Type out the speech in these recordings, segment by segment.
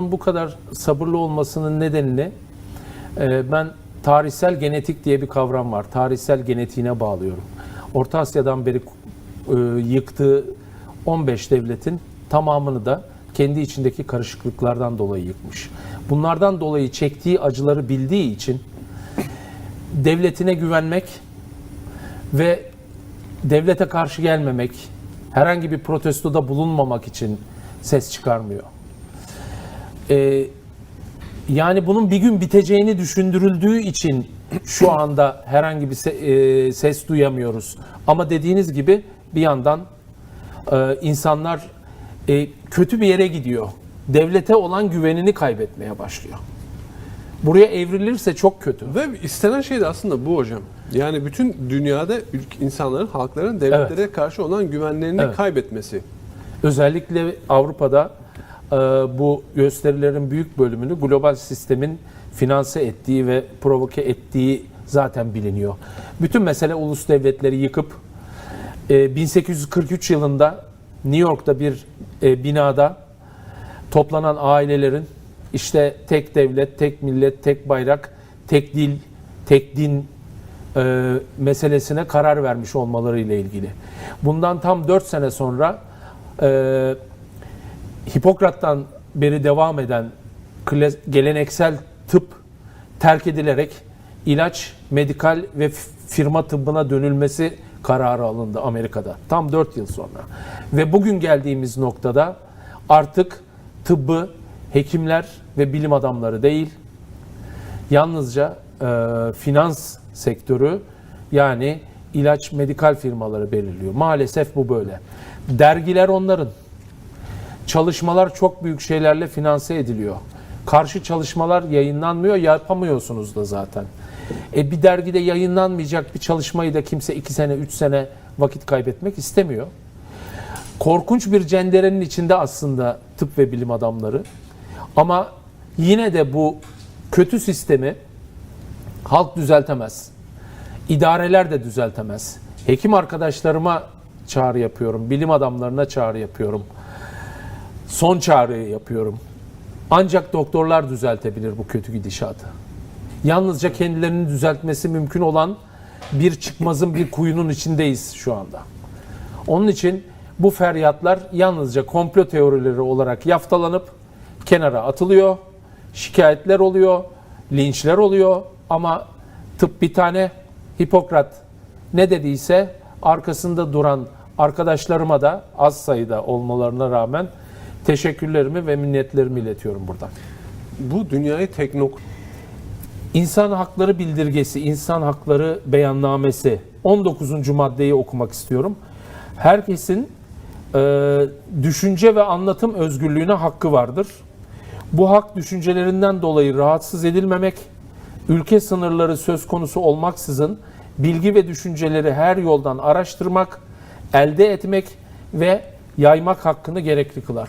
bu kadar sabırlı olmasının nedenini e, ben tarihsel genetik diye bir kavram var. Tarihsel genetiğine bağlıyorum. Orta Asya'dan beri e, yıktığı 15 devletin tamamını da kendi içindeki karışıklıklardan dolayı yıkmış. Bunlardan dolayı çektiği acıları bildiği için devletine güvenmek ve devlete karşı gelmemek, herhangi bir protestoda bulunmamak için ses çıkarmıyor. Ee, yani bunun bir gün biteceğini düşündürüldüğü için şu anda herhangi bir se- e, ses duyamıyoruz. Ama dediğiniz gibi bir yandan e, insanlar e, kötü bir yere gidiyor. Devlete olan güvenini kaybetmeye başlıyor. Buraya evrilirse çok kötü. Ve istenen şey de aslında bu hocam. Yani bütün dünyada ülk- insanların, halkların devletlere karşı olan güvenlerini Evet. kaybetmesi. Özellikle Avrupa'da e, bu gösterilerin büyük bölümünü global sistemin finanse ettiği ve provoke ettiği zaten biliniyor. Bütün mesele ulus devletleri yıkıp e, 1843 yılında New York'ta bir e, binada toplanan ailelerin işte tek devlet, tek millet, tek bayrak, tek dil, tek din e, meselesine karar vermiş olmaları ile ilgili. Bundan tam 4 sene sonra e, Hipokrat'tan beri devam eden geleneksel tıp terk edilerek ilaç, medikal ve firma tıbbına dönülmesi kararı alındı Amerika'da. Tam 4 yıl sonra. Ve bugün geldiğimiz noktada artık tıbbı hekimler ve bilim adamları değil, yalnızca e, finans sektörü yani ilaç, medikal firmaları belirliyor. Maalesef bu böyle. Dergiler onların. Çalışmalar çok büyük şeylerle finanse ediliyor. Karşı çalışmalar yayınlanmıyor, yapamıyorsunuz da zaten. E bir dergide yayınlanmayacak bir çalışmayı da kimse 2 sene, 3 sene vakit kaybetmek istemiyor. Korkunç bir cenderenin içinde aslında tıp ve bilim adamları. Ama yine de bu kötü sistemi halk düzeltemez. İdareler de düzeltemez. Hekim arkadaşlarıma çağrı yapıyorum, bilim adamlarına çağrı yapıyorum. Son çağrıyı yapıyorum. Ancak doktorlar düzeltebilir bu kötü gidişatı. Yalnızca kendilerinin düzeltmesi mümkün olan bir çıkmazın bir kuyunun içindeyiz şu anda. Onun için bu feryatlar yalnızca komplo teorileri olarak yaftalanıp kenara atılıyor. Şikayetler oluyor, linçler oluyor ama tıp bir tane Hipokrat ne dediyse arkasında duran arkadaşlarıma da az sayıda olmalarına rağmen teşekkürlerimi ve minnetlerimi iletiyorum buradan. Bu dünyayı teknok İnsan Hakları Bildirgesi, İnsan Hakları Beyannamesi 19. maddeyi okumak istiyorum. Herkesin e, düşünce ve anlatım özgürlüğüne hakkı vardır. Bu hak düşüncelerinden dolayı rahatsız edilmemek, ülke sınırları söz konusu olmaksızın bilgi ve düşünceleri her yoldan araştırmak, elde etmek ve yaymak hakkını gerekli kılar.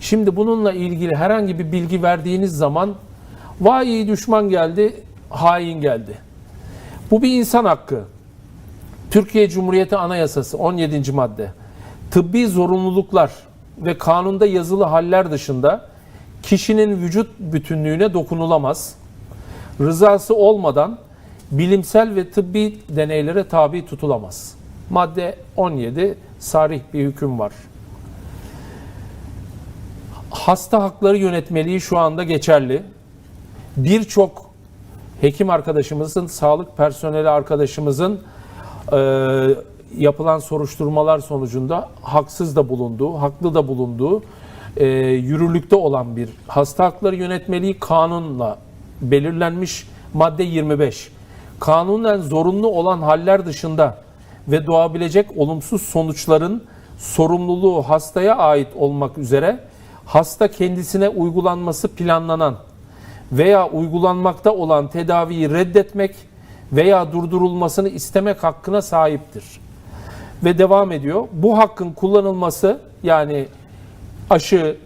Şimdi bununla ilgili herhangi bir bilgi verdiğiniz zaman vay iyi düşman geldi, hain geldi. Bu bir insan hakkı. Türkiye Cumhuriyeti Anayasası 17. madde. Tıbbi zorunluluklar ve kanunda yazılı haller dışında kişinin vücut bütünlüğüne dokunulamaz. Rızası olmadan bilimsel ve tıbbi deneylere tabi tutulamaz. Madde 17 sarih bir hüküm var. Hasta hakları yönetmeliği şu anda geçerli. Birçok hekim arkadaşımızın, sağlık personeli arkadaşımızın e, yapılan soruşturmalar sonucunda haksız da bulunduğu, haklı da bulunduğu, e, yürürlükte olan bir hasta hakları yönetmeliği kanunla belirlenmiş madde 25. Kanunen zorunlu olan haller dışında ve doğabilecek olumsuz sonuçların sorumluluğu hastaya ait olmak üzere hasta kendisine uygulanması planlanan veya uygulanmakta olan tedaviyi reddetmek veya durdurulmasını istemek hakkına sahiptir. Ve devam ediyor. Bu hakkın kullanılması yani aşı,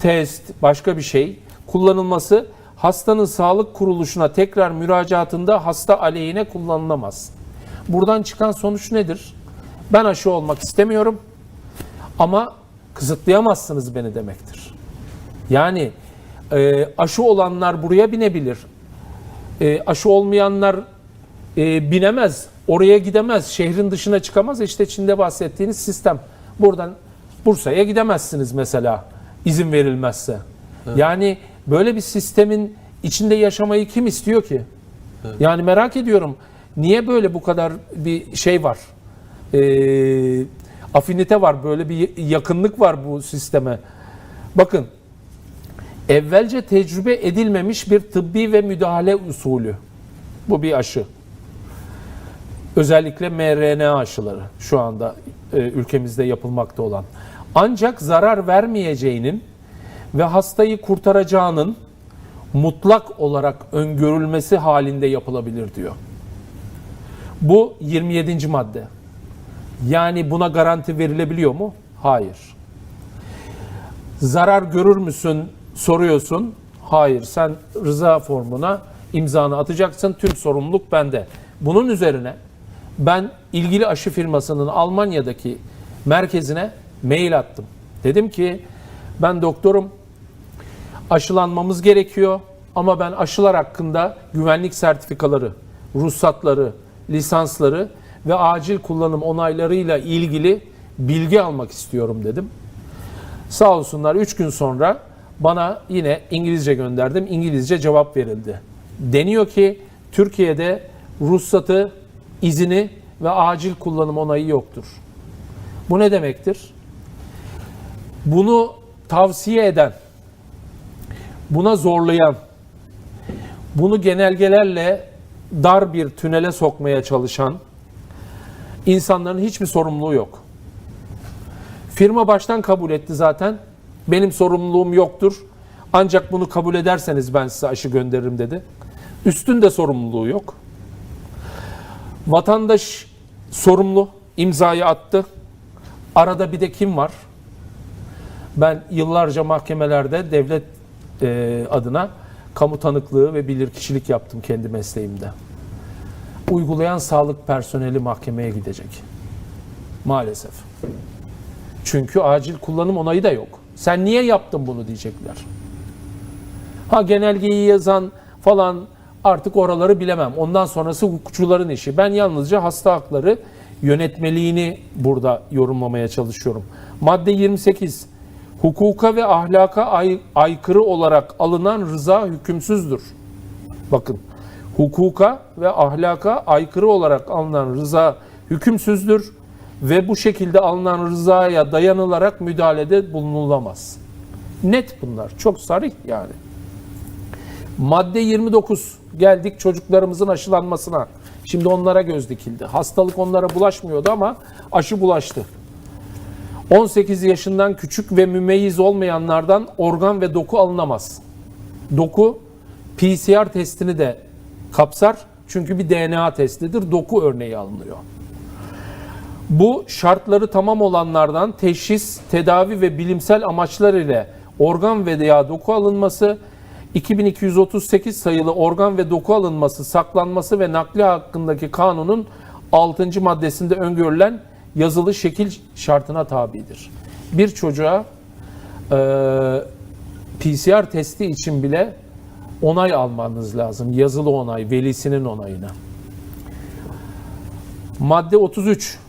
test, başka bir şey kullanılması hastanın sağlık kuruluşuna tekrar müracaatında hasta aleyhine kullanılamaz. Buradan çıkan sonuç nedir? Ben aşı olmak istemiyorum ama kısıtlayamazsınız beni demektir. Yani E, aşı olanlar buraya binebilir. E, aşı olmayanlar e, binemez, oraya gidemez, şehrin dışına çıkamaz. İşte Çin'de bahsettiğiniz sistem. Buradan Bursa'ya gidemezsiniz mesela izin verilmezse. Yani böyle bir sistemin içinde yaşamayı kim istiyor ki? Yani merak ediyorum. Niye böyle bu kadar bir şey var? Ee, afinite var, böyle bir yakınlık var bu sisteme. Bakın, evvelce tecrübe edilmemiş bir tıbbi ve müdahale usulü. Bu bir aşı. Özellikle mRNA aşıları şu anda e, ülkemizde yapılmakta olan. Ancak zarar vermeyeceğinin ve hastayı kurtaracağının mutlak olarak öngörülmesi halinde yapılabilir diyor. Bu 27. madde. Yani buna garanti verilebiliyor mu? Hayır. Zarar görür müsün soruyorsun. Hayır. Sen rıza formuna imzanı atacaksın. Tüm sorumluluk bende. Bunun üzerine ben ilgili aşı firmasının Almanya'daki merkezine mail attım. Dedim ki ben doktorum aşılanmamız gerekiyor ama ben aşılar hakkında güvenlik sertifikaları, ruhsatları, lisansları ve acil kullanım onaylarıyla ilgili bilgi almak istiyorum dedim. Sağ olsunlar 3 gün sonra bana yine İngilizce gönderdim. İngilizce cevap verildi. Deniyor ki Türkiye'de ruhsatı, izini ve acil kullanım onayı yoktur. Bu ne demektir? Bunu tavsiye eden, buna zorlayan, bunu genelgelerle dar bir tünele sokmaya çalışan insanların hiçbir sorumluluğu yok. Firma baştan kabul etti zaten. Benim sorumluluğum yoktur. Ancak bunu kabul ederseniz ben size aşı gönderirim dedi. Üstünde sorumluluğu yok. Vatandaş sorumlu, imzayı attı. Arada bir de kim var? Ben yıllarca mahkemelerde devlet e, adına kamu tanıklığı ve bilirkişilik yaptım kendi mesleğimde. Uygulayan sağlık personeli mahkemeye gidecek. Maalesef. Çünkü acil kullanım onayı da yok. Sen niye yaptın bunu diyecekler. Ha genelgeyi yazan falan artık oraları bilemem. Ondan sonrası hukukçuların işi. Ben yalnızca hasta hakları yönetmeliğini burada yorumlamaya çalışıyorum. Madde 28. Hukuka ve ahlaka ay- aykırı olarak alınan rıza hükümsüzdür. Bakın. Hukuka ve ahlaka aykırı olarak alınan rıza hükümsüzdür ve bu şekilde alınan rızaya dayanılarak müdahalede bulunulamaz. Net bunlar. Çok sarih yani. Madde 29. Geldik çocuklarımızın aşılanmasına. Şimdi onlara göz dikildi. Hastalık onlara bulaşmıyordu ama aşı bulaştı. 18 yaşından küçük ve mümeyyiz olmayanlardan organ ve doku alınamaz. Doku PCR testini de kapsar. Çünkü bir DNA testidir. Doku örneği alınıyor. Bu şartları tamam olanlardan teşhis, tedavi ve bilimsel amaçlar ile organ ve veya doku alınması 2238 sayılı organ ve doku alınması, saklanması ve nakli hakkındaki kanunun 6. maddesinde öngörülen yazılı şekil şartına tabidir. Bir çocuğa e, PCR testi için bile onay almanız lazım. Yazılı onay, velisinin onayına. Madde 33.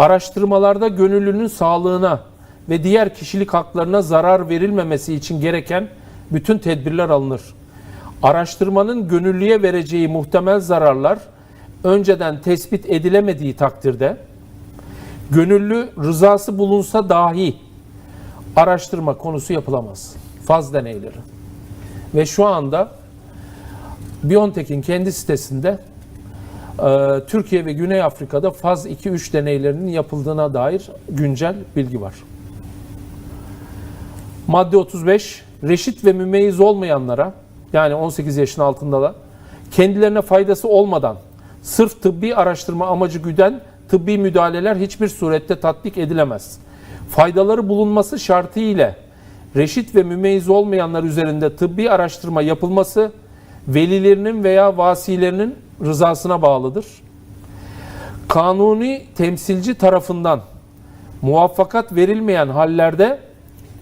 Araştırmalarda gönüllünün sağlığına ve diğer kişilik haklarına zarar verilmemesi için gereken bütün tedbirler alınır. Araştırmanın gönüllüye vereceği muhtemel zararlar önceden tespit edilemediği takdirde gönüllü rızası bulunsa dahi araştırma konusu yapılamaz. Faz deneyleri. Ve şu anda BioNTech'in kendi sitesinde Türkiye ve Güney Afrika'da faz 2-3 deneylerinin yapıldığına dair güncel bilgi var. Madde 35, reşit ve mümeyyiz olmayanlara, yani 18 yaşın altında da, kendilerine faydası olmadan, sırf tıbbi araştırma amacı güden tıbbi müdahaleler hiçbir surette tatbik edilemez. Faydaları bulunması şartı ile reşit ve mümeyyiz olmayanlar üzerinde tıbbi araştırma yapılması, velilerinin veya vasilerinin rızasına bağlıdır. Kanuni temsilci tarafından muvaffakat verilmeyen hallerde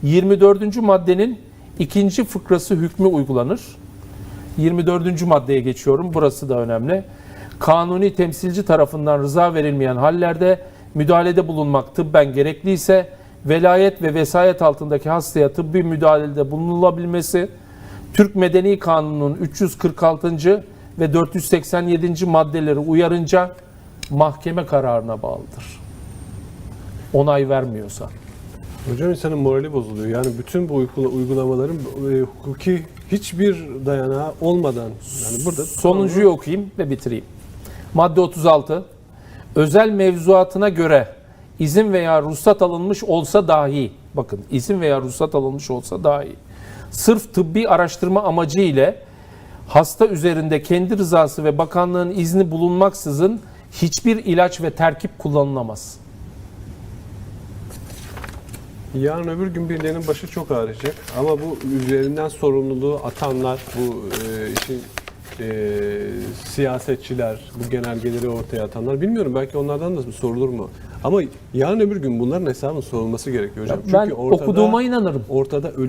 24. maddenin ikinci fıkrası hükmü uygulanır. 24. maddeye geçiyorum. Burası da önemli. Kanuni temsilci tarafından rıza verilmeyen hallerde müdahalede bulunmak tıbben gerekliyse velayet ve vesayet altındaki hastaya tıbbi müdahalede bulunulabilmesi Türk Medeni Kanunu'nun 346. ve 487. maddeleri uyarınca mahkeme kararına bağlıdır. Onay vermiyorsa. Hocam insanın morali bozuluyor. Yani bütün bu uygula- uygulamaların e, hukuki hiçbir dayanağı olmadan yani burada Sonuncuyu okuyayım ve bitireyim. Madde 36. Özel mevzuatına göre izin veya ruhsat alınmış olsa dahi, bakın izin veya ruhsat alınmış olsa dahi, sırf tıbbi araştırma amacı ile hasta üzerinde kendi rızası ve bakanlığın izni bulunmaksızın hiçbir ilaç ve terkip kullanılamaz. Yarın öbür gün birilerinin başı çok ağrıyacak. Ama bu üzerinden sorumluluğu atanlar, bu e, işin e, siyasetçiler, bu genelgeleri ortaya atanlar bilmiyorum belki onlardan da sorulur mu? Ama yarın öbür gün bunların hesabının sorulması gerekiyor hocam. Ben Çünkü ortada, okuduğuma inanırım. ortada ölüm